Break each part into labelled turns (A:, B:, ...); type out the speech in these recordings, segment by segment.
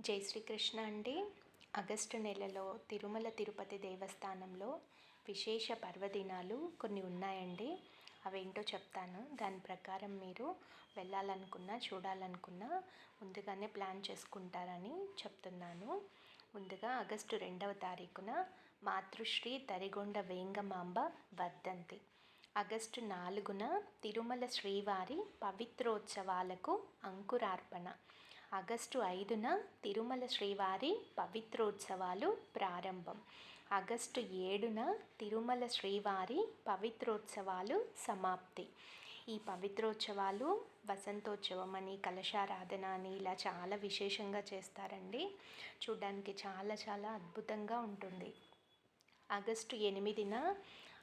A: జై శ్రీకృష్ణ అండి. ఆగస్టు నెలలో తిరుమల తిరుపతి దేవస్థానంలో విశేష పర్వదినాలు కొన్ని ఉన్నాయండి. అవేంటో చెప్తాను. దాని ప్రకారం మీరు వెళ్ళాలనుకున్నా చూడాలనుకున్నా ముందుగానే ప్లాన్ చేసుకుంటారని చెప్తున్నాను. ముందుగా ఆగస్టు రెండవ తారీఖున మాతృశ్రీ తరిగొండ వేంగమాంబ వర్ధంతి. ఆగస్టు నాలుగున తిరుమల శ్రీవారి పవిత్రోత్సవాలకు అంకురార్పణ. ఆగస్టు ఐదున తిరుమల శ్రీవారి పవిత్రోత్సవాలు ప్రారంభం. ఆగస్టు ఏడున తిరుమల శ్రీవారి పవిత్రోత్సవాలు సమాప్తి. ఈ పవిత్రోత్సవాలు వసంతోత్సవం అని కలశారాధన అని ఇలా చాలా విశేషంగా చేస్తారండి. చూడ్డానికి చాలా చాలా అద్భుతంగా ఉంటుంది. ఆగస్టు ఎనిమిదిన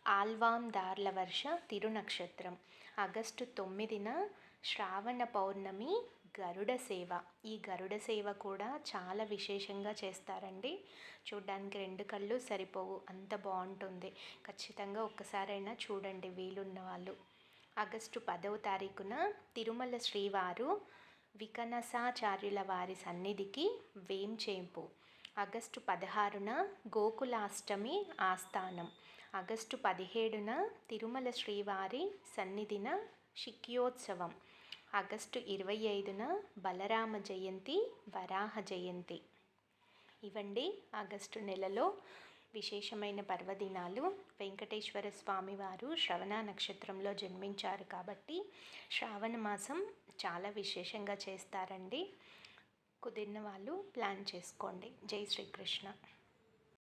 A: ఆల్వాం దార్ల వర్ష తిరునక్షత్రం. ఆగస్టు తొమ్మిదిన శ్రావణ పౌర్ణమి గరుడ సేవ. ఈ గరుడ సేవ కూడా చాలా విశేషంగా చేస్తారండి. చూడ్డానికి రెండు కళ్ళు సరిపోవు. అంత బాగుంటుంది. ఖచ్చితంగా ఒక్కసారైనా చూడండి వీలున్న వాళ్ళు ఆగస్టు పదవ తారీఖున తిరుమల శ్రీవారు వికనసాచార్యుల వారి సన్నిధికి వేంచేంపు. ఆగస్టు పదహారున గోకులాష్టమి ఆస్థానం. ఆగస్టు పదిహేడున తిరుమల శ్రీవారి సన్నిధిన శిక్యోత్సవం ఆగస్టు ఇరవై ఐదున బలరామ జయంతి వరాహ జయంతి. ఇవండి ఆగస్టు నెలలో విశేషమైన పర్వదినాలు. వెంకటేశ్వర స్వామి వారు శ్రవణ నక్షత్రంలో జన్మించారు కాబట్టి శ్రావణ మాసం చాలా విశేషంగా చేస్తారండి. కుదిరిన వాళ్ళు ప్లాన్ చేసుకోండి. జై శ్రీకృష్ణ.